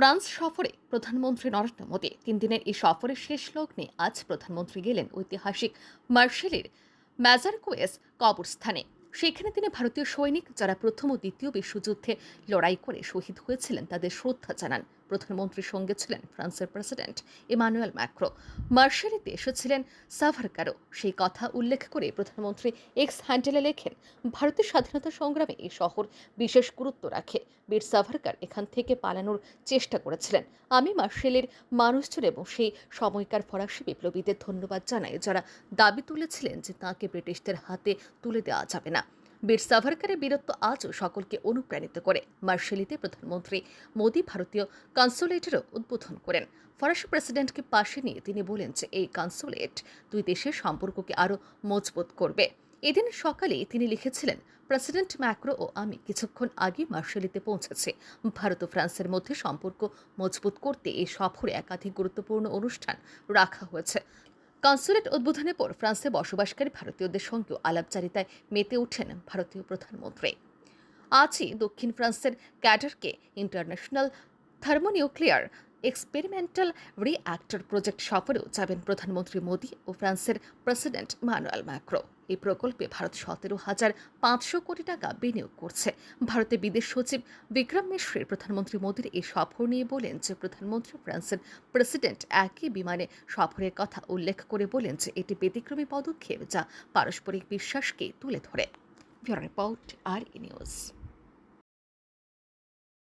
France সফরে প্রধানমন্ত্রী নরেন্দ্র মোদী। তিন দিনের এই সফরের শেষ লগ্নে আজ প্রধানমন্ত্রী গেলেন ঐতিহাসিক মার্শেলের ম্যাজারকোয়েস কবরস্থানে। সেখানে তিনি ভারতীয় সৈনিক যারা প্রথম ও দ্বিতীয় বিশ্বযুদ্ধে লড়াই করে শহীদ হয়েছিলেন তাদের শ্রদ্ধা জানান। প্রধানমন্ত্রীর সঙ্গে ছিলেন ফ্রান্সের প্রেসিডেন্ট ইমানুয়েল ম্যাক্রো। মার্শেলিতে এসেছিলেন সাভারকারও। সেই কথা উল্লেখ করে প্রধানমন্ত্রী এক্স হ্যান্ডেলে লেখেন, ভারতের স্বাধীনতা সংগ্রামে এই শহর বিশেষ গুরুত্ব রাখে। বীর সাভারকার এখান থেকে পালানোর চেষ্টা করেছিলেন। আমি মার্শেলের মানুষজন এবং সেই সময়কার ফরাসি বিপ্লবীদের ধন্যবাদ জানাই। যারা দাবি তুলেছিলেন যে তাঁকে ব্রিটিশদের হাতে তুলে দেওয়া যাবে না। বীর সাভারকারের বীরত্ব আজও সকলকে অনুপ্রাণিত করে। মার্শেলিতে প্রধানমন্ত্রী মোদী ভারতীয় কনসুলেটেরও উদ্বোধন করেন। ফরাসি প্রেসিডেন্টকে পাশে নিয়ে তিনি বলেন যে, এই কনসুলেট দুই দেশের সম্পর্ককে আরও মজবুত করবে। এদিন সকালে তিনি লিখেছিলেন, প্রেসিডেন্ট ম্যাক্রো ও আমি কিছুক্ষণ আগে মার্শেলিতে পৌঁছেছে। ভারত ও ফ্রান্সের মধ্যে সম্পর্ক মজবুত করতে এই সফরে একাধিক গুরুত্বপূর্ণ অনুষ্ঠান রাখা হয়েছে। কনসুলেট উদ্বোধনের পর ফ্রান্সে বসবাসকারী ভারতীয়দের সঙ্গেও আলাপচারিতায় মেতে উঠেন ভারতীয় প্রধানমন্ত্রী। আজই দক্ষিণ ফ্রান্সের ক্যাডারকে international thermonuclear experimental reactor project সফরেও যাবেন প্রধানমন্ত্রী মোদী ও ফ্রান্সের প্রেসিডেন্ট ম্যানুয়েল ম্যাক্রো। এই প্রকল্পে ভারত সতেরো হাজার পাঁচশো কোটি টাকা বিনিয়োগ করছে। ভারতে বিদেশ সচিব বিক্রম মিশ্রের প্রধানমন্ত্রী মোদীর এই সফর নিয়ে বলেন যে, প্রধানমন্ত্রী ফ্রান্সের প্রেসিডেন্ট একই বিমানে সফরের কথা উল্লেখ করে বলেন যে, এটি ব্যতিক্রমী পদক্ষেপ যা পারস্পরিক বিশ্বাসকে তুলে ধরে। রিপোর্ট, আর নিউজ।